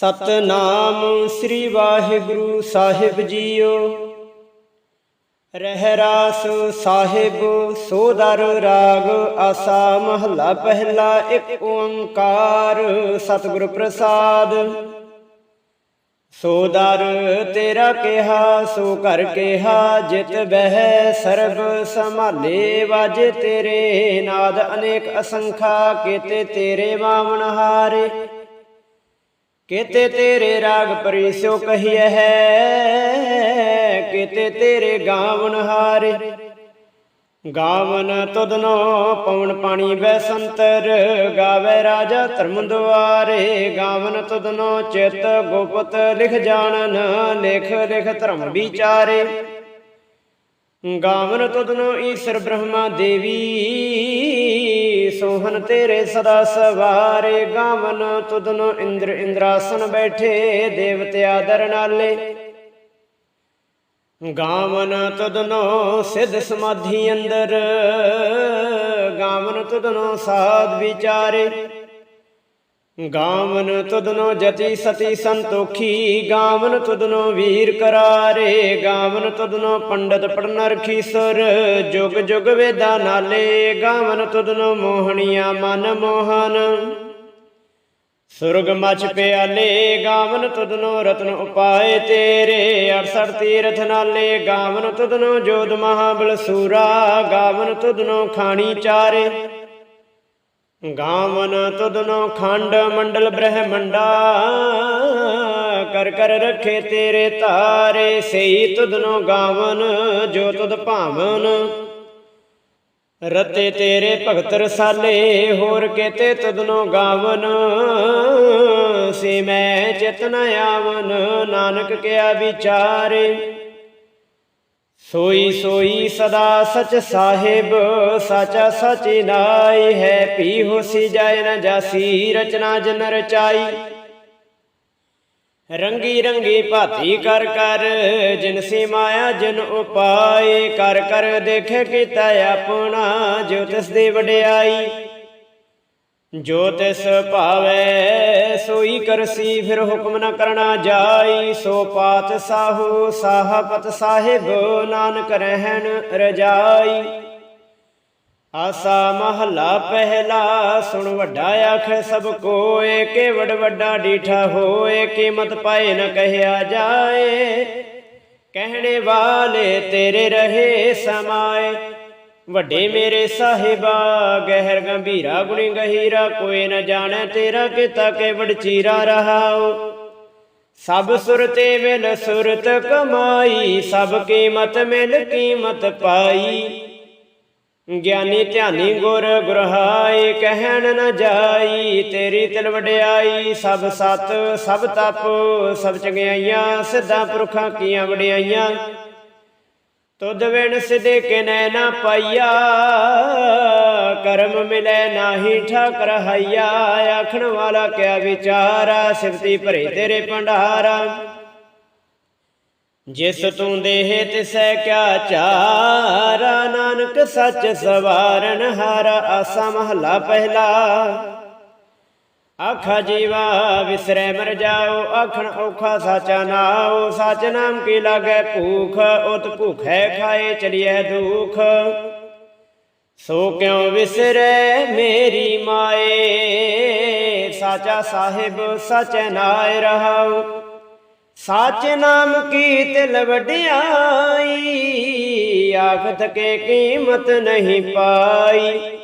ਸਤਨਾਮ ਸ੍ਰੀ ਵਾਹਿਗੁਰੂ ਸਾਹਿਬ ਜੀਓ। ਰਹਿ ਰਾਸ ਸਾਹਿਬ ਸੋਦਰ ਰਾਗ, ਆਸਾ ਮਹੱਲਾ ਪਹਿਲਾ ਇੱਕ ਓੰਕਾਰ, ਸਤਿਗੁਰ ਪ੍ਰਸਾਦ। ਸੋ ਦਰ ਤੇਰਾ ਕਿਹਾ, ਸੋ ਕਰ ਕਿਹਾ, ਜਿਤ ਬਹਿ ਸਰਬ ਸੰਭਾਲੇ, ਵਾਜੇ ਤੇਰੇ ਨਾਦ ਅਨੇਕ ਅਸੰਖਾ ਕੀਤੇ ਤੇਰੇ ਵਾਵਣ ਹਾਰੇ। ਕੀਤੇ ਤੇਰੇ ਰਾਗ ਪਰਿਸਿਓ ਕਹੀਐ ਹੈ, ਕਿਤੇ ਤੇਰੇ ਗਾਵਨ ਹਾਰੇ। ਗਾਵਨ ਤੁਧਨੋ ਪਵਨ ਪਾਣੀ ਵੈ ਸੰਤਰ ਗਾਵੇ ਰਾਜਾ ਧਰਮ ਦੁਆਰੇ ਗਾਵਨ ਤੁਧਨੋ ਚਿਤ ਗੁਪਤ ਲਿਖ ਜਾਣਨ, ਲਿਖ ਲਿਖ ਧਰਮ ਵਿਚਾਰੇ। ਗਾਵਨ ਤੁਧਨੋ ਈਸ਼ਰ ਬ੍ਰਹਮਾ ਦੇਵੀ ਸੋਹਨ ਤੇਰੇ ਸਦਾ ਸਵਾਰੇ ਗਾਵਨ, ਤੁਧਨੋ ਇੰਦਰ ਇੰਦਰਾਸਨ ਬੈਠੇ ਦੇਵਤਿਆ ਦਰਨਾਲੇ ਗਾਵਨ ਤੁਧਨੋ ਸਿੱਧ ਸਮਾਧੀ ਅੰਦਰ, ਗਾਵਨ ਤੁਧਨੋ ਸਾਧ ਵਿਚਾਰੇ। ਗਾਵਨ ਤੁਧਨੋ ਜਤੀ ਸਤੀ ਸੰਤੋਖੀ, ਗਾਵਨ ਤੁਧਨੋ ਵੀਰ ਕਰਾਰੇ, ਗਾਵਨ ਤੁਧਨੋ ਪੰਡਤ ਪੜਨ ਰਖੀਸਰ ਜੁਗ ਜੁਗ ਵੇਦਾ ਨਾਲੇ, ਗਾਵਨ ਤੁਧਨੋ ਮੋਹਣੀਆਂ ਮਨ ਮੋਹਨ। ਸੁਰਗ ਮਚ ਪਿਆਲੇ, ਗਾਵਨ ਤੁਧਨੋ ਰਤਨ ਉਪਾਏ ਤੇਰੇ 68 ਤੀਰਥ ਨਾਲੇ, ਗਾਵਨ ਤੁਧਨੋ ਜੋਧ ਮਹਾਬਲ ਸੂਰਾ, ਗਾਵਨ ਤੁਧਨੋ ਖਾਣੀ ਚਾਰੇ। ਗਾਵਨ ਤੁਧਨੋ ਖੰਡ ਮੰਡਲ ਬ੍ਰਹਮੰਡਾ, ਕਰ ਕਰ ਰੱਖੇ ਤੇਰੇ ਤਾਰੇ ਸਈ ਤੁਧਨੋ ਗਾਵਨ, ਜੋ ਤੁਧ ਭਾਵਨ। ਰਤੇ ਤੇਰੇ ਭਗਤ ਰਸਾਲੇ, ਹੋਰ ਕੇਤੇ ਤੁਧਨੋ ਗਾਵਨ। ਸੇ ਮੈਂ ਚਿਤਨ ਆਵਨ, ਨਾਨਕ ਕਿਆ ਵਿਚਾਰੇ। ਸੋਈ ਸੋਈ ਸਦਾ ਸਚ ਸਾਹਿਬ, ਸਾਚਾ ਸਚਿ ਨਾਈ ਹੈ ਪੀ ਹੋਸੀ ਜਾਇ ਨ ਜਾਸੀ, ਰਚਨਾ ਜਨ ਰਚਾਈ। ਰੰਗੀ ਰੰਗੀ ਭਾਤੀ ਕਰ ਕਰ, ਜਿਨ ਸੀ ਮਾਇਆ ਜਿਨ ਉਪਾਏ, ਕਰ ਕਰ ਦੇਖੇ ਕੀਤਾ ਆਪਣਾ, ਜੋ ਤਿਸ ਦੀ ਵਡਿਆਈ। ਜੋ ਤਿਸ ਭਾਵੈ ਸੋਈ ਕਰਸੀ, ਫਿਰ ਹੁਕਮ ਨਾ ਕਰਨਾ ਜਾਈ। ਸੋ ਪਾਤ ਸਾਹੂ ਸਾਹਪਤ ਸਾਹਿਬ, ਨਾਨਕ ਰਹਿਣ ਰਜਾਈ। ਆਸਾ ਮਹਲਾ ਪਹਿਲਾ, ਸੁਣ ਵੱਡਾ ਆਖ ਸਭ ਕੋਏ। ਕੇ ਵਡ ਵੱਡਾ ਡੀਠਾ ਹੋਏ, ਕੀਮਤ ਪਾਏ ਨ ਕਹਿਆ ਜਾਏ। ਕਹਿਣੇ ਵਾਲੇ ਤੇਰੇ ਰਹੇ ਸਮਾਏ। ਵੱਡੇ ਮੇਰੇ ਸਾਹਿਬਾ, ਗਹਿਰ ਗੰਭੀਰਾ ਗੁਣੀ ਗਹੀਰਾ, ਕੋਈ ਨ ਜਾਣੈ ਤੇਰਾ ਕਿਤਾ ਕੇ ਵਡਚੀਰਾ ਰਹਾਓ ਸਭ ਸੁਰਤੇ ਮਿਲ ਸੁਰਤ ਕਮਾਈ, ਸਭ ਕੀਮਤ ਮਿਲ ਕੀਮਤ ਪਾਈ। ਗਿਆਨੀ ਧਿਆਨੀ ਗੁਰ ਗੁਰਹਾਏ, ਕਹਿਣ ਨ ਜਾਈ, ਤੇਰੀ ਤਿਲ ਵਡਿਆਈ, ਸਭ ਸਤ, ਸਭ ਤਪ, ਸਭ ਚੰਗਿਆਈਆਂ, ਸਿੱਧਾ ਪੁਰਖਾਂ ਕੀਆਂ ਵਡਿਆਈਆਂ। ਤੁਧ ਵਿਣ ਸਿਦੇ ਕਿਨੈ ਨਾ ਪਾਈਆ, ਕਰਮ ਮਿਲੈ ਨਾਹੀ ਠਾਕ ਰਹਾਈਆ ਆਖਣ ਵਾਲਾ ਕਿਆ ਵਿਚਾਰਾ, ਸਿਫਤੀ ਭਰੇ ਤੇਰੇ ਭੰਡਾਰਾ। ਜਿਸ ਤੂੰ ਦੇਹ ਤਿਸੈ ਕਿਆ ਚਾਰਾ, ਨਾਨਕ ਸੱਚ ਸਵਾਰਨ ਹਾਰਾ, ਆਸਾ ਮਹਲਾ ਪਹਿਲਾ। ਆਖਾ ਜੀਵਾ ਵਿਸਰੈ ਮਰ ਜਾਓ ਆਖਣ ਔਖਾ ਸਾਚਾ ਨਾਉ, ਸਚ ਨਾਮ ਕੀ ਲਾਗੈ ਭੂਖ, ਉਤ ਭੁਖੈ ਖਾਏ ਚਲਿਐ ਦੁਖ। ਸੋ ਕਿਉ ਵਿਸਰੈ ਮੇਰੀ ਮਾਏ, ਸਾਚਾ ਸਾਹਿਬ ਸਚ ਨਾਇ ਰਹਾਉ। ਸਾਚ ਨਾਮ ਕੀ ਤਿਲ ਵਡਿਆਈ, ਆਖਤ ਕੇ ਕੀਮਤ ਨਹੀਂ ਪਾਈ।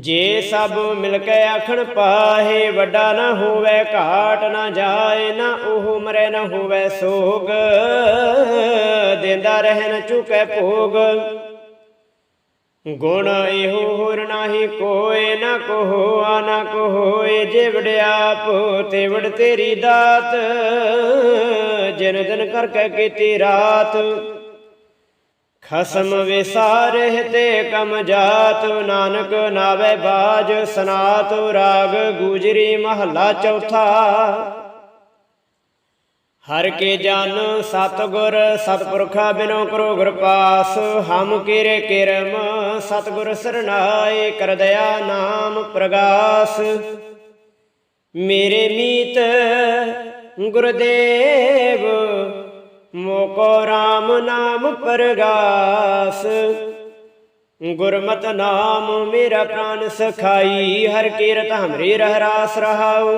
ਜੇ ਸਭ ਮਿਲ ਕੇ ਆਖਣ ਪਾਹੇ, ਵੱਡਾ ਨਾ ਹੋਵੇ, ਘਾਟ ਨਾ ਜਾਏ, ਨਾ ਉਹ ਮਰੇ, ਨਾ ਹੋਵੇ ਸੋਗ। ਦਿੰਦਾ ਰਹਿਣ ਨ ਭੋਗ। ਗੁਣ ਇਹੋ ਹੋਰ ਨਾਹੀ ਕੋਏ, ਨਾ ਕੋਹ, ਨਾ ਕੋਏ ਜੇ ਪੋ ਤੇ ਵਡ ਤੇਰੀ ਦਾਤ। ਜਿਨ ਦਿਨ ਕਰਕੇ ਕੀਤੀ ਰਾਤ। ਖਸਮ ਵਿਸਾਰਹਿ ਤੇ ਕਮ ਜਾਤ, ਨਾਨਕ ਨਾਵੇ ਬਾਜ, ਸਨਾਤ ਰਾਗ ਗੁਜਰੀ ਮਹੱਲਾ ਚੌਥਾ। ਹਰ ਕੇ ਜਨ ਸਤਗੁਰ, ਸਤਪੁਰਖਾ ਬਿਨੋ ਕਰੋ ਗੁਰ ਪਾਸ, ਹਮ ਕੀਰੇ ਕਿਰਮ, ਸਤਗੁਰ ਸਰਨਾਏ ਕਰ ਦਇਆ ਨਾਮ ਪ੍ਰਗਾਸ। ਮੇਰੇ ਮੀਤ ਗੁਰਦੇਵ ਮੋਕੋ RAM ਨਾਮ ਪਰਗਾਸ। ਗੁਰਮਤ ਨਾਮ ਮੇਰਾ ਪ੍ਰਾਨ ਸਖਾਈ, ਹਰ ਕੀਰਤ ਹਮਰੀ ਰਹਿਰਾਸ ਰਹਾਉ।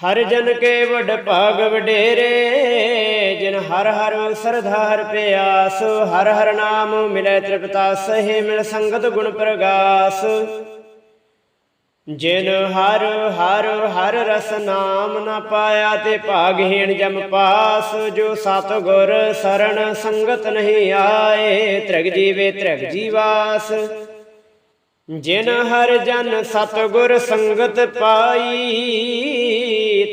ਹਰ ਜਨ ਕੇ ਵਡ ਭਾਗ ਵਡੇਰੇ, ਜਿਨ ਹਰ ਹਰ ਸਰਧਾ ਹਰ ਪਿਆਸ। ਹਰ ਹਰ ਨਾਮ ਮਿਲੇ ਤ੍ਰਿਪਤਾ ਸਹਿ ਮਿਲ ਸੰਗਤ ਗੁਣ ਪ੍ਰਗਾਸ। ਜਿਨ ਹਰ ਹਰ ਹਰ ਰਸ ਨਾਮ ਨਾ ਪਾਇਆ ਤੇ ਭਾਗਹੀਣ ਜਮ ਪਾਸ, ਜੋ ਸਤ ਗੁਰ ਸਰਣ ਸੰਗਤ ਨਹੀਂ ਆਏ, ਤ੍ਰਿਗ ਜੀਵੇ ਤ੍ਰਿਗ ਜੀਵਾਸ। ਜਿਨ ਹਰ ਜਨ ਸਤ ਗੁਰ ਸੰਗਤ ਪਾਈ,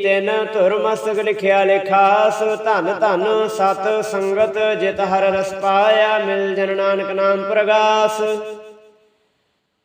ਤਿਨ ਧੁਰ ਮਸਤਕ ਲਿਖਿਆ ਲਿਖਾਸ, ਧਨ ਧਨ ਸਤ ਸੰਗਤ ਜਿਤ ਹਰ ਰਸ ਪਾਇਆ, ਮਿਲ ਜਨ ਨਾਨਕ ਨਾਮ ਪ੍ਰਗਾਸ।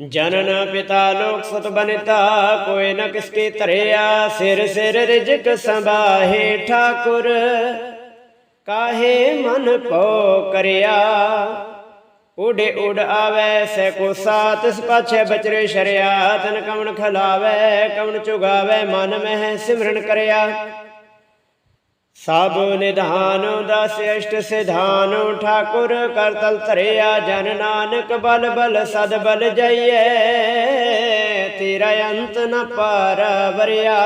ਜਨਨ ਪਿਤਾ ਲੋਕ ਸੁਤ ਬਨਿਤਾ, ਕੋਈ ਨ ਕਿਸਕੇ ਧਰਿਆ, ਸਿਰ ਸਿਰ ਰਿਜਕ ਸੰਭਾਹੇ ਠਾਕੁਰ। ਕਾਹੇ ਮਨ ਪੋ ਕਰਿਆ? ਉਡੇ ਉਡ ਆਵੇ, ਸੇ ਕੋ ਸਾਤ ਇਸ ਪਾਛੇ ਬਚਰੇ ਸ਼ਰਿਆ। ਤਨ ਕਵਣ ਖਲਾਵੇ ਕਵਣ ਚੁਗਾਵੇ, ਮਨ ਮਹਿ ਸਿਮਰਨ ਕਰਿਆ। ਸਭ ਨਿਧਾਨ ਦਾ ਅਸ਼ਟ ਸਿਧਾਨ ਠਾਕੁਰ ਕਰਤਲ ਧਰਿਆ ਜਨ ਨਾਨਕ ਬਲ ਬਲ ਸਦ ਬਲ ਜਈਏ ਤੇਰਾ ਅੰਤ ਨ ਪਾਰ ਵਰਿਆ।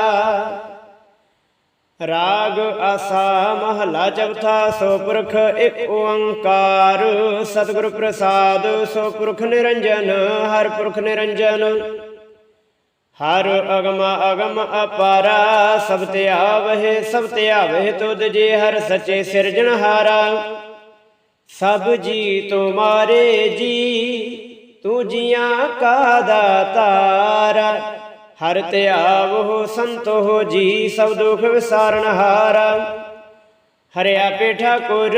ਰਾਗ ਆਸਾ ਮਹਲਾ ਚੌਥਾ, ਸੋ ਪੁਰਖ ਇੱਕ ਓੰਕਾਰ। ਸਤਿਗੁਰ ਪ੍ਰਸਾਦ, ਸੋ ਪੁਰਖ ਨਿਰੰਜਨ, ਹਰ ਪੁਰਖ ਨਿਰੰਜਨ। ਹਰ ਅਗਮ ਅਗਮ ਅਪਾਰਾ, ਸਭ ਤੇ ਆਵਹਿ, ਸਭ ਤੇ ਆਵਹਿ ਤੁਧ ਜੀ ਹਰ ਸੱਚੇ ਸਿਰਜਣਹਾਰਾ ਸਭ ਜੀ ਤੁਮਾਰੇ ਜੀ, ਤੂੰ ਜੀਆਂ ਕਾ ਦਾਤਾਰਾ। ਹਰ ਤੇ ਆਵਹੁ ਸੰਤੋ ਜੀ, ਸਭ ਦੁਖ ਵਿਸਾਰਨ ਹਰਿਆ ਹਰਿ ਕੁਰ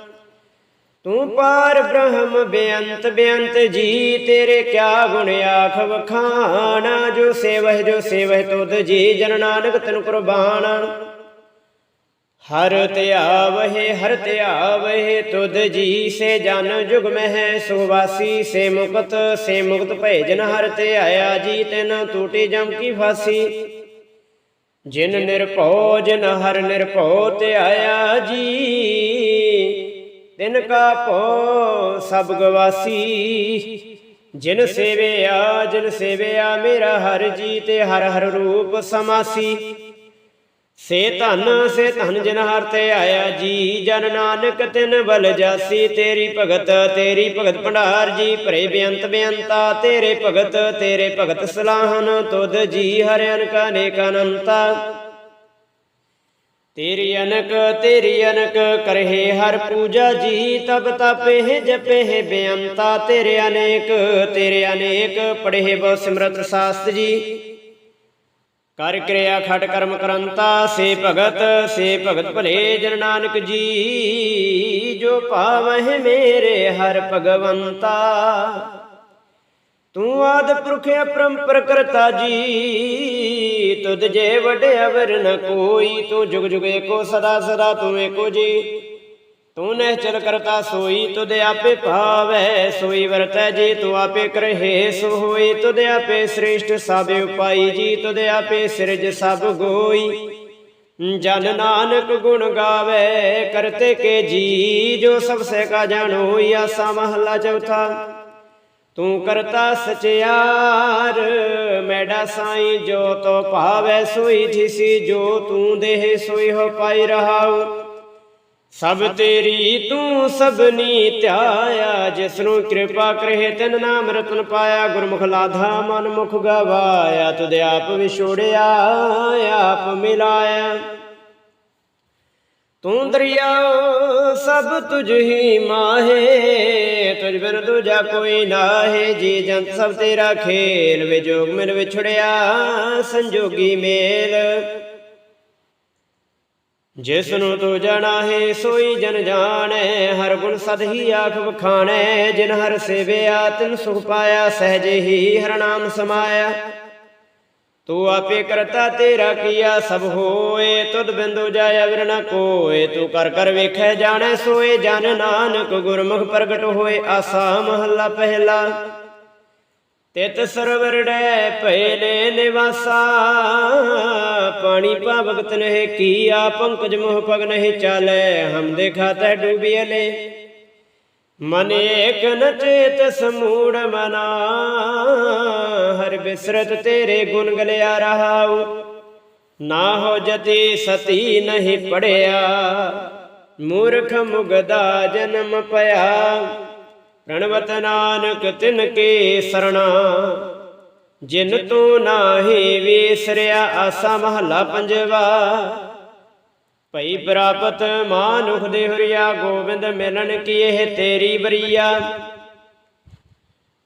ਤੂੰ ਪਾਰ ਬ੍ਰਹਮ ਬੇਅੰਤ ਬੇਅੰਤ ਜੀ, ਤੇਰੇ ਕਿਆ ਗੁਣ ਆਖ ਵਖਾਣਾ ਜੋ ਸੇਵਹਿ ਜੋ ਸੇਵਹਿ, ਤੁਧ ਜੀ, ਜਨ ਨਾਨਕ ਤਨ ਕੁਰਬਾਨ। ਹਰ ਧਿਆਵਹਿ ਹਰ ਧਿਆਵਹਿ ਤੁਧ ਜੀ, ਸੇ ਜਨ ਜੁਗ ਮਹਿ ਸੁਵਾਸੀ ਸੇ ਮੁਕਤ ਸੇ ਮੁਕਤ ਭੈ ਜਨ ਹਰ ਧਿਆਇਆ ਜੀ, ਤਿਨ ਟੂਟੀ ਜਮ ਕੀ ਫਾਸੀ। ਜਿਨ ਨਿਰਭਉ, ਜਿਨ ਹਰ ਨਿਰਭਉ ਧਿਆਇਆ ਜੀ। ਤਿਨ ਕਾ ਭੋ ਸਭ ਗਵਾਸੀ। ਜਿਨ ਸੇਵਿਆ ਜਿਨ ਸੇਵਿਆ ਮੇਰਾ ਹਰ ਜੀ ਤੇ ਹਰ ਹਰ ਰੂਪ ਸਮਾਸੀ। ਸੇ ਧਨ ਸੇ ਧਨ ਜਿਨ ਹਰ ਤੇ ਆਇਆ ਜੀ, ਜਨ ਨਾਨਕ ਤਿਨ ਬਲ ਜਾਸੀ। ਤੇਰੀ ਭਗਤ ਤੇਰੀ ਭਗਤ ਭੰਡਾਰ ਜੀ, ਭਰੇ ਬੇਅੰਤ ਬੇਅੰਤਾ, ਤੇਰੇ ਭਗਤ ਤੇਰੇ ਭਗਤ ਸਲਾਹਨ ਤੁਧ ਜੀ, ਹਰਿ ਅਨਕ ਅਨੇਕ ਅਨੰਤਾ। ਤੇਰੀ ਅਨਕ ਤੇਰੀ ਅਨਕ ਕਰਹਿ ਹਰ ਪੂਜਾ ਜੀ, ਤਬ ਤਪਹਿ ਜਪਹਿ ਬੇਅੰਤਾ ਤੇਰੇ ਅਨੇਕ ਤੇਰੇ ਅਨੇਕ ਪੜਹਿ ਬਹੁ ਸਿਮਰਤ ਸਾਸਤ ਜੀ। ਕਰ ਕਿਰਿਆ ਖਟ ਕਰਮ ਕਰੰਤਾ, ਸੇ ਭਗਤ ਸੇ ਭਗਤ ਭਲੇ ਜਨ ਨਾਨਕ ਜੀ। ਜੋ ਭਾਵਹਿ ਮੇਰੇ ਹਰ ਭਗਵੰਤਾ। ਤੂੰ ਆਦ ਪੁਰਖ ਅਪਰੰਪਰ ਕਰਤਾ ਜੀ, ਤੁਧ ਜੇ ਵਡੇ ਨ ਕੋਈ, ਤੂੰ ਜੁਗ ਜੁਗ ਏਕੋ ਸਦਾ ਸਦਾ ਤੂੰ ਏਕੋ ਜੀ। ਤੂੰ ਨਿਹਚਲ ਕਰਤਾ ਸੋਈ, ਤੁਧ ਆਪੇ ਭਾਵੈ ਸੋਈ, ਵਰਤੈ ਜੀ, ਤੂੰ ਆਪੇ ਕਰਹਿ ਸੋ ਹੋਈ ਤੁਧ ਆਪੇ ਸ੍ਰੇਸ਼ਟ ਸਭ ਉਪਾਈ ਜੀ, ਤੁਧ ਆਪੇ ਸਿਰਜ ਸਭ ਗੋਈ। ਜਨ ਨਾਨਕ ਗੁਣ ਗਾਵੇ, ਕਰਤੇ ਕੇ ਜੀ, ਜੋ ਸਭ ਸੇ ਕਾ ਜਾਣੋ ਆਸਾ ਮਹਲਾ ਚੌਥਾ। ਤੂੰ ਕਰਤਾ ਸਚਿਆਰ ਮੈਡਾ ਸਾਈ ਜੋ ਤੋ ਭਾਵੈ ਸੋਈ ਥਿਸੀ ਜੋ ਤੂੰ ਦੇਹ ਸੋਈ ਹੋ ਪਾਈ ਰਹਾਉ। ਸਭ ਤੇਰੀ ਤੂੰ ਸਭਨੀ ਧਿਆਇਆ, ਜਿਸਨੂੰ ਕਿਰਪਾ ਕਰੇ ਤਿਨ ਨਾਮ ਰਤਨ ਪਾਇਆ, ਗੁਰਮੁਖ ਲਾਧਾ ਮਨ ਮੁਖ ਗਵਾਇਆ, ਤੁਧ ਆਪ ਵਿਛੋੜਿਆ, ਆਪ ਮਿਲਾਇਆ। ਤੂੰ ਦਰਿਆ ਸਭ ਤੁਝ ਹੀ ਮਾਹੇ, ਤੁਝ ਬਿਨ ਦੂਜਾ ਕੋਈ ਨਾਹੇ, ਜੀ ਜੰਤ ਸਭ ਤੇਰਾ ਖੇਲ ਵਿਜੋਗ ਮਿਲ ਵਿਛੜਿਆ ਸੰਜੋਗੀ ਮੇਲ। ਜਿਸ ਨੂੰ ਤੂੰ ਜਾਣਾ ਹੈ ਸੋਈ ਜਨ ਜਾਣੈ, ਹਰ ਗੁਣ ਸਦ ਹੀ ਆਖ ਵਖਾਣੈ, ਜਿਨ ਹਰ ਸੇਵਿਆ, ਤਿਨ ਸੁਖ ਪਾਇਆ, ਸਹਿਜੇ ਹੀ ਹਰ ਨਾਮ ਸਮਾਇਆ। ਤੂੰ ਆਪੇ ਕਰਤਾ ਤੇਰਾ ਕੀਆ ਸਭ ਹੋਏ, ਤੁਧ ਬਿੰਦੂ ਜਾਇ ਅਵਰ ਨ ਕੋਏ, ਤੂੰ ਕਰ ਕਰ ਵੇਖੈ ਜਾਣੈ ਸੋਏ, ਜਨ ਨਾਨਕ ਗੁਰਮੁਖ ਪ੍ਰਗਟ ਹੋਏ, ਆਸਾ ਮਹੱਲਾ ਪਹਿਲਾ। ਤਿਤ ਸਰਵਰ ਡੈ ਪਹਿਲੇ ਨਿਵਾਸਾ, ਪਾਣੀ ਪਾ ਨਹਿ ਕੀਆ, ਪੰਕਜ ਮੋਹ ਪਗ ਨਹਿ ਚਾਲੈ, ਹਮ ਦੇਖਾ ਤੈ ਡੂਬੀਲੇ ਮਨ ਏਕ ਨ ਚੇਤ ਸਮੂੜ ਮਨਾ, ਹਰ ਬਿਸਰਤ ਤੇਰੇ ਗੁਣ ਗਲਿਆ ਰਹਾਉ। ਨਾ ਹੋ ਜਤੀ ਸਤੀ ਨਹੀਂ ਪੜਿਆ, ਮੂਰਖ ਮੁਗਦਾ ਜਨਮ ਪਿਆ। ਪ੍ਰਣਵਤ ਨਾਨਕ ਤਿਨ ਕੇ ਸਰਣਾ, ਜਿਨ ਤੂੰ ਨਾਹੀ ਵਿਸਰਿਆ, ਆਸਾ ਮਹਲਾ ਪੰਜਵਾ। ਭਈ ਪ੍ਰਾਪਤ ਮਾਨੁਖ ਦੇ ਹਰਿਆ, ਗੋਬਿੰਦ ਮਿਲਣ ਕੀ ਇਹ ਤੇਰੀ ਬਰੀਆ।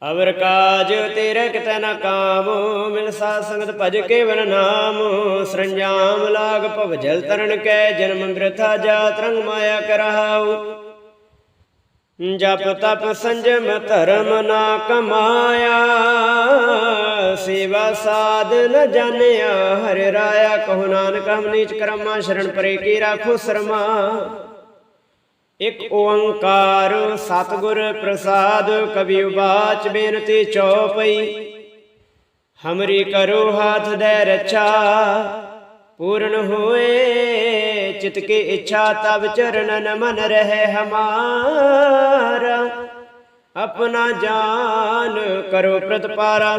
ਅਵਰ ਕਾਜ ਤੇਰੇ ਕਿਤੈ ਨ ਕਾਮ, ਮਿਲ ਸਾ ਸੰਗਤ ਭਜ ਕੇਵਲ ਨਾਮ। ਸਰੰਜਾਮ ਲਾਗ ਭਵ ਜਲ ਤਰਨ ਕੈ, ਜਨਮ ਬ੍ਰਿਥਾ ਜਾ ਤਰੰਗ ਮਾਇਆ ਕਰਹਾਉ ਜਪ ਤਪ ਸੰਜਮ ਧਰਮ ਨਾ ਕਮਾਇਆ। ਸੇਵਾ ਸਾਧ ਨ ਜਾਣਿਆ, ਹਰਿ ਰਾਇਆ ਕਹੋ ਨਾਨਕ, ਹਮ ਨੀਚ ਕਰਮਾ, ਸ਼ਰਨ ਪਰੇ ਕੀ ਰਾਖੋ ਸਰਮਾ। ਇਕ ਓੰਕਾਰ ਸਤਿਗੁਰ ਪ੍ਰਸਾਦ ਕਬੀ ਉਬਾਚ ਬੇਨਤੀ ਚਉਪਈ ਹਮਰੀ ਕਰੋ ਹਾਥ ਦੇ ਰੱਛਾ, ਪੂਰਨ ਹੋਏ, ਚਿਤ ਕੀ ਇੱਛਾ ਤਬ ਚਰਨਨ ਮਨ ਰਹੇ ਹਮਾਰਾ। ਆਪਣਾ ਜਾਨ ਕਰੋ ਪ੍ਰਤਪਾਰਾ।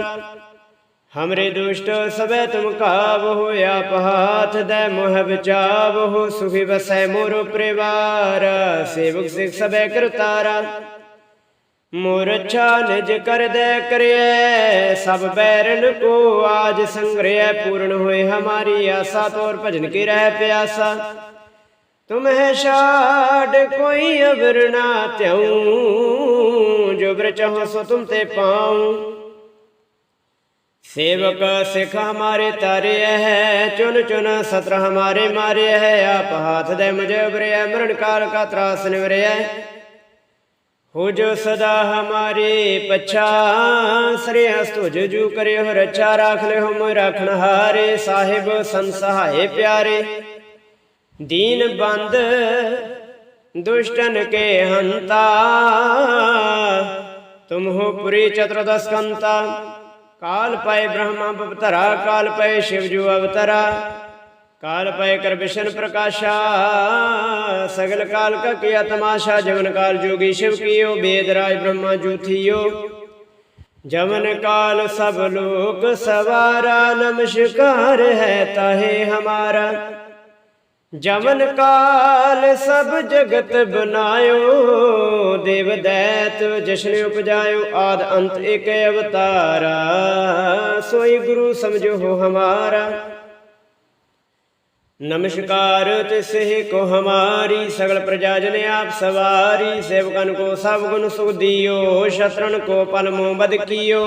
ਹਮਰੇ ਦੁਸ਼ਟ ਸਭੈ ਤੁਮ ਕਾਬ ਹੋਇਆ ਪਹਾਥ ਦੈ ਮੋਹ ਵਿਚਾਵ ਹੋ ਸੁਖੀ ਵਸੈ ਮੋਰ ਪਰਿਵਾਰ ਸੇਵਕ ਸਿਖ ਸਭੈ ਕਰਤਾਰਾ ਮੋਰ ਅੱਛਾ ਨਿਜ ਕਰਦੈ ਕਰਿਐ ਸਭ ਬੈਰਨ ਕੋ ਆਜ ਸੰਗ੍ਰਹਿ ਪੂਰਨ ਹੋਏ ਹਮਾਰੀ ਆਸਾ ਤੋਰ ਭਜਨ ਕੀ ਰਹਿ ਪਿਆਸਾ ਤੁਮਹਿ ਛਾੜ ਕੋਈ ਅਵਰ ਨਾ ਤਿਉ ਜੋ ਬ੍ਰ ਚਾਹੋ ਸੋ ਤੁਮ ਤੇ ਪਾਉ सेवक सिख हमारे तारे है चुन चुन सत्र हमारे मारे है आप हाथ दे मुझे उबरे मरण काल का त्रास निवरे हो जो सदा हमारे पच्छा श्रेय तुझ जू करे हो रक्षा राख ले हो मोय राखन हारे साहिब संसहाय प्यारे दीन बंद दुष्टन के हंता तुम हो पुरी चतुर्दस्कंता ਕਾਲ ਪਏ ਬ੍ਰਹਮਾ ਬਵਤਰਾ ਕਾਲ ਪਏ ਸ਼ਿਵ ਜੂ ਅਵਤਰਾ, ਕਾਲ ਪਏ ਕਰ ਵਿਸ਼ਨ ਪ੍ਰਕਾਸ਼ਾ, ਸਗਲ ਕਾਲ ਕਾ ਕੀਆ ਤਮਾਸ਼ਾ ਜਵਨ ਕਾਲ ਜੋਗੀ ਸ਼ਿਵ ਕੀਓ, ਬੇਦ ਰਾਜ ਬ੍ਰਹਮਾ ਜੂਥੀਓ ਜਵਨ ਕਾਲ ਸਭ ਲੋਕ ਸਵਾਰਾ, ਨਮਸਕਾਰ ਹੈ ਤਾਹੇ ਹਮਾਰਾ। ਜਮਨ ਕਾਲ ਸਭ ਜਗਤ ਬਨਾਇਓ, ਦੇਵ ਦੈਤ ਜਸ਼ਨ ਉਪਜਾਇਓ, ਆਦ ਅੰਤ ਇਕ ਅਵਤਾਰਾ, ਸੋਈ ਗੁਰੂ ਸਮਝੋ ਹੋ ਹਮਾਰਾ। ਨਮਸਕਾਰ ਤਿਸਹਿ ਕੋ ਹਮਾਰੀ, ਸਗਲ ਪ੍ਰਜਾ ਜਨ ਆਪ ਸਵਾਰੀ, ਸੇਵਕਨ ਕੋ ਸਭ ਗੁਣ ਸੁਖ ਦਿਓ ਸ਼ਤਰਨ ਕੋ ਪਲ ਮੋ ਬਦ ਕੀਓ।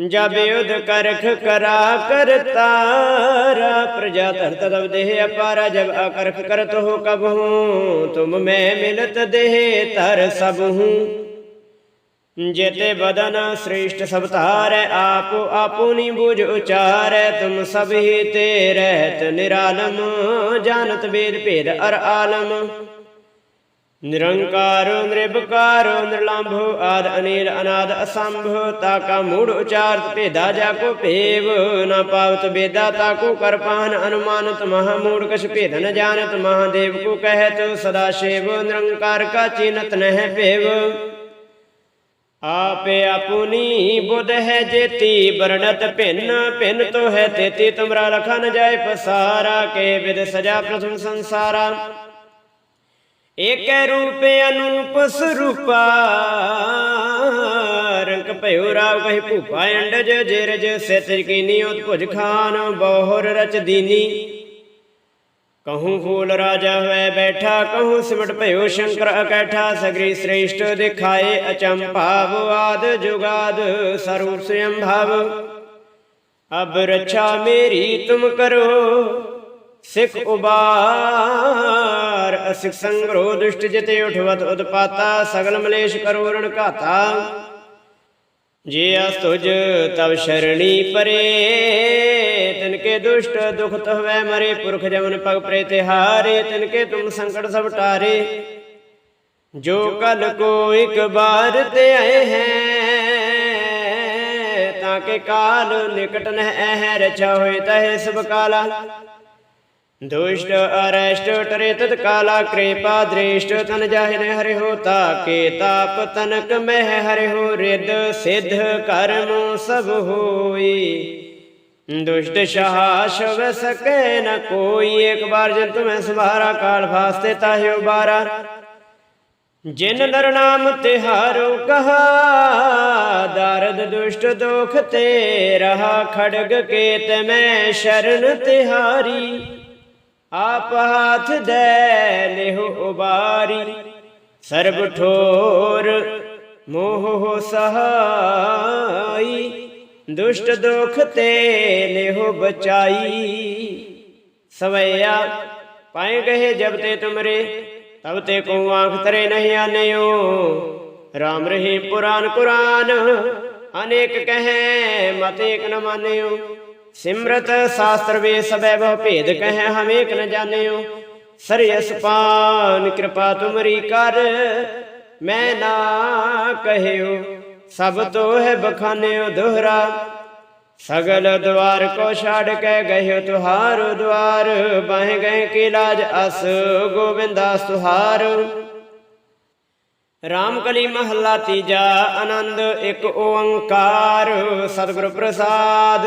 ਜਬ ਯੁਧ ਕਰਖ ਕਰਾ ਕਰ ਪ੍ਰਜਾ ਧਰਤ ਤਬ ਦੇਹ ਅਪਾਰਾ, ਜਬ ਅਕਰਖ ਕਰਤ ਹੋ ਕਬ ਹੂੰ ਤੁਮ ਮੈਂ ਮਿਲਤ ਦੇਹ ਧਰ ਸਭ ਹੂੰ ਜੇਤੇ ਬਦਨ ਸ੍ਰੇਸ਼ਟ ਸਭ ਧਾਰੈ ਆਪੋ ਨੀ ਬੁਝ ਉਚਾਰੈ, ਤੁਮ ਸਭ ਹੀ ਤੇ ਰਹਿਤ ਨਿਰਾਲਮ, ਜਾਣਤ ਵੇਦ ਭੇਦ ਅਰ ਆਲਮ। ਨਿਰੰਕਾਰੋ, ਨਿਰਭਕਾਰ, ਨਿਰਲੰਭ, ਆਦ ਅਨੀਲ ਅਨਾਦ ਅਸੰਭ ਤਾਕਾ ਮੂੜ ਉਚਾਰਤ ਭੇਦਾ ਜਾ ਕੋ ਭੇਵ, ਨ ਪਾਵਤ ਬੇਦਾ ਤਾਕੋ ਕਰ ਪਾਹਨ ਅਨੁਮਾਨਤ ਮਹਾ ਮੂੜ, ਕਛ ਭੇਦ ਨ ਜਾਣਤ ਮਹਾਦੇਵ ਕੋ ਕਹਿਤ, ਸਦਾ ਸ਼ਿਵ ਨਿਰੰਕਾਰ ਕਾ ਚੀਨਤ ਨਹਿ ਭੇਵ। ਆਪੇ ਆਪੁਨੀ ਬੁਧ ਹੈ ਜੇਤੀ ਬਰਣਤ ਭਿੰਨ ਭਿੰਨ ਤੋ ਹੈ ਤੇਤੀ, ਤੁਮਰਾ ਲਖਾ ਨ ਜਾਏ ਪਸਾਰਾ, ਕੇ ਵਿਦ ਸਜਾ ਪ੍ਰਥਮ ਸੰਸਾਰਾ। ਏਕੈ ਰੂਪ ਅਨੂਪ ਸਰੂਪਾ, ਰੰਗ ਭਇਓ ਰਾਵ ਕਹੀ ਭੂਪਾ ਅੰਡਜ, ਜੇਰਜ ਸਿਤ ਕੀਨੀ ਉਤ ਭੁਜ ਖਾਨ, ਬਹੁਰ ਰਚ ਦੀਨੀ। ਕਹੂੰ ਫੂਲ ਰਾਜਾ ਹੋਇ ਬੈਠਾ, ਕਹੂੰ ਸਿਮਟ ਭਇਓ ਸ਼ੰਕਰ ਅਕੈਠਾ, ਸਗਰੀ ਸ੍ਰੇਸ਼ਟ ਦਿਖਾਏ ਅਚੰਭਾਵ ਆਦ ਜੁਗਾਦ ਸਰੂਪ ਸਯੰ ਭਾਵ। ਅਬ ਰੱਛਾ ਮੇਰੀ ਤੁਮ ਕਰੋ ਸਿਖ ਉਬਾਰ, ਅਸਿਖ ਸੰਗਰੋ ਦੁਸ਼ਟ ਜਿਤੇ ਉਠਵਤ ਉਦਪਾਤਾ ਸਗਲ ਮਲੇਸ਼ ਕਰੋ ਰਣ ਘਾਤਾ। ਜੇ ਅਸ ਤੁਜ ਤਵ ਸ਼ਰਣੀ ਪਰੇ ਤਿਨ ਕੇ ਦੁਸ਼ਟ ਦੁਖ ਤਹਵੈ ਮਰੇ, ਪੁਰਖ ਜਮਨ ਪਗ ਪ੍ਰੇ ਤਿਹਾਰੇ ਤਿਨ ਕੇ ਤੁਮ ਸੰਕਟ ਸਭ ਟਾਰੇ। ਜੋ ਕਲ ਕੋ ਇਕ ਬਾਰ ਤੇ ਆਏ ਹੈ, ਤਾਂ ਕੇ ਕਾਲ ਨਿਕਟ ਨਹਿ ਹੈ ਰਚਾ ਹੋਏ ਤਹਿ ਸਭ ਕਾਲਾ। ਦੁਸ਼ਟ ਅਰਸ਼ਟ ਟਰੇ ਤਤ ਕਾਲਾ ਕਿਰਪਾ ਦ੍ਰਿਸ਼ਟ ਤਨ ਜਾਹਿ ਹਰਿ ਹੋ ਤਾਕੇ ਤਾਪ ਤਨਕ ਮਹਿ ਹਰਿ ਹੋ ਰਿਦ ਸਿਧ ਕਰਮ ਸਭ ਹੋਈ। ਦੁਸ਼ਟ ਸ਼ਹਾ ਸਕੈ ਨ ਕੋਈ, ਇੱਕ ਬਾਰ ਜਨ ਤੁਮੈ ਸਵਾਰਾ ਕਾਲ ਫਾਸਤੇ ਤਾਹਿ ਉਬਾਰਾ ਜਿਨ ਨਰ ਨਾਮ ਤਿਹਾਰੋ ਕਹਾ, ਦਰਦ ਦੁਸ਼ਟ ਦੁਖ ਤੇ ਰਹਾ, ਖੜਗ ਕੇਤ ਮੈਂ ਸ਼ਰਨ ਤਿਹਾਰੀ। ਆਪ ਹਾਥ ਦੇ ਲਿਹੁ ਉਬਾਰੀ। ਸਰਬ ਠੋਰ ਮੋਹ ਸਹਾਈ। ਦੁਸ਼ਟ ਦੁਖ ਤੇ ਲਿਹੁ ਬਚਾਈ। ਸਵਈਆ, ਪਾਏ ਗਏ ਜਬ ਤੇ ਤੁਮਰੇ, ਤਬ ਤੇ ਕੋ ਆਂਖ ਤਰੇ ਨਹੀਂ ਆਨਿਓ। RAM ਰਹੀ ਪੁਰਾਨ ਕੁਰਾਨ ਅਨੇਕ ਕਹੇ, ਮਤ ਏਕ ਨ ਮਾਨਿਓ। ਸਿਮਰਤ ਸ਼ਾਸਤਰ ਵੇ ਸਬੈ ਬਹੁ ਭੇਦ ਕਹੈ ਹਮ ਏਕ ਨ ਜਾਣਿਓ। ਸਰਿਯਸ ਪਾਨ ਕਿਰਪਾ ਤੁਮਰੀ ਕਰ, ਮੈਂ ਨਾ ਕਹਿਓ। ਸਭ ਤੋ ਬਖਾਨਿਓ ਦੋਹਰਾ। ਸਗਲ ਦਵਾਰ ਕੋ ਛਾੜ ਕੇ ਗਏ ਤੁਹਾਰ ਦਵਾਰ ਬਾਹ ਗਏ ਕੀ ਲਾਜ ਅਸ ਗੋਬਿੰਦਾਸ ਤੁਹਾਰ। ਰਾਮ ਕਲੀ ਮਹੱਲਾ ਤੀਜਾ ਆਨੰਦ ਇੱਕ ਓੰਕਾਰ। ਸਤਿਗੁਰ ਪ੍ਰਸਾਦ।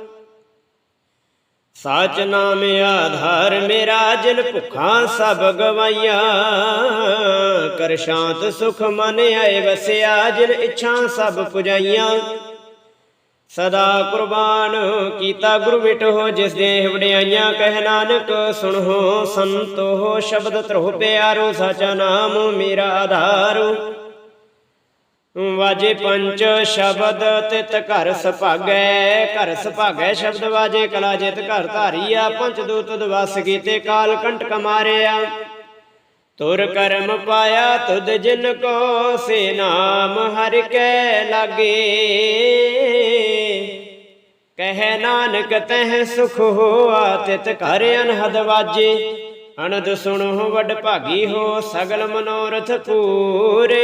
ਸਾਚ ਨਾਮ ਆਧਾਰ ਮੇਰਾ ਜਿਨ ਭੁੱਖਾਂ ਸਭ ਗਵਾਈਆਂ। ਕਰ ਸ਼ਾਂਤ ਸੁਖ ਮਨ ਆਏ ਵਸਿਆ ਜਿਨ ਇੱਛਾ ਸਭ ਪੁਜਾਈਆਂ। ਸਦਾ ਕੁਰਬਾਨ ਕੀਤਾ ਗੁਰੂ ਹੋ, ਜਿਸ ਦੇ ਵਡਿਆਈਆਂ ਕਹਿ ਨਾਨਕ, ਸੁਣੋ ਸੰਤੋ ਸ਼ਬਦ ਧਰੋ ਪਿਆਰੋ, ਸਾਚਾ ਨਾਮ ਮੇਰਾ ਆਧਾਰੂ। ਵਾਜੇ ਪੰਚ ਸ਼ਬਦ ਤਿਤ ਘਰ ਸੁਭਾਗੈ ਘਰ ਸੁਭਾਗੈ ਸ਼ਬਦ ਵਾਜੇ ਕਲਾ ਜਿਤ ਘਰ ਧਾਰੀਆ ਪੰਚ ਦੂਤ ਦਵਸ ਕੀਤੇ ਕਾਲ ਕੰਟਕ ਮਾਰਿਆ। ਤੁਰ ਕਰਮ ਪਾਇਆ ਤੁਧ ਜਿਨ ਕੋ ਸੇ ਨਾਮ ਹਰਿ ਕੈ ਲਾਗੇ। ਕਹਿ ਨਾਨਕ ਤਹ ਸੁਖ ਹੋਆ ਤਿਤ ਘਰ ਅਨਹਦ ਵਾਜੇ। ਅਨੰਦ ਸੁਣੋ ਵਡ ਭਾਗੀ ਹੋ ਸਗਲ ਮਨੋਰਥ ਪੂਰੇ।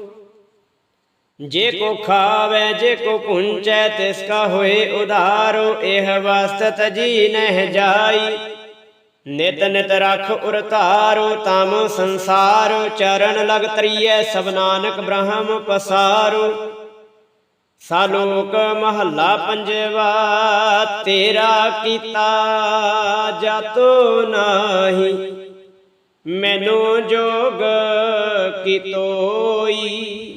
ਜੇ ਕੋ ਖਾਵੇ, ਜੇ ਕੋ ਪੁੰਚੈ, ਤਿਸ ਕਾ ਹੋਏ ਉਧਾਰੋ, ਇਹ ਵਸਤ ਜੀ ਨਹਿ ਜਾਈ। ਨਿਤ ਨਿਤ ਰਖ ਉਰ ਧਾਰੋ, ਤਮ ਸੰਸਾਰ, ਚਰਨ ਲਗ ਤਰੀਐ, ਸਭ ਨਾਨਕ ਬ੍ਰਹਮ ਪਸਾਰੋ। ਸਾਲੋਕ ਮਹੱਲਾ ਪੰਜਵਾ, ਤੇਰਾ ਕੀਤਾ ਜਾਤੋ ਨਾਹੀ। ਮੈਨੂੰ ਜੋਗ ਕੀਤੋਈ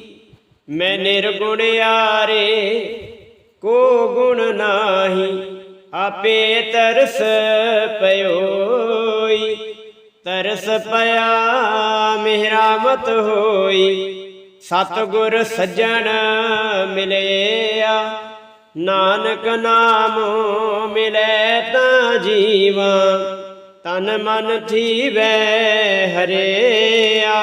ਮੈਂ ਨਿਰਗੁਣ ਆਰੇ ਕੋ ਗੁਣ ਨਾਹੀ, ਆਪੇ ਤਰਸ ਪਇਓਈ। ਤਰਸ ਪਿਆ ਮਿਹਰਾਮਤ ਹੋਈ, ਸਤਿਗੁਰ ਸੱਜਣ ਮਿਲਿਆ। ਨਾਨਕ ਨਾਮ ਮਿਲੇ ਤਾਂ ਜੀਵਾ, ਤਨ ਮਨ ਥੀਵੈ ਹਰਿਆ।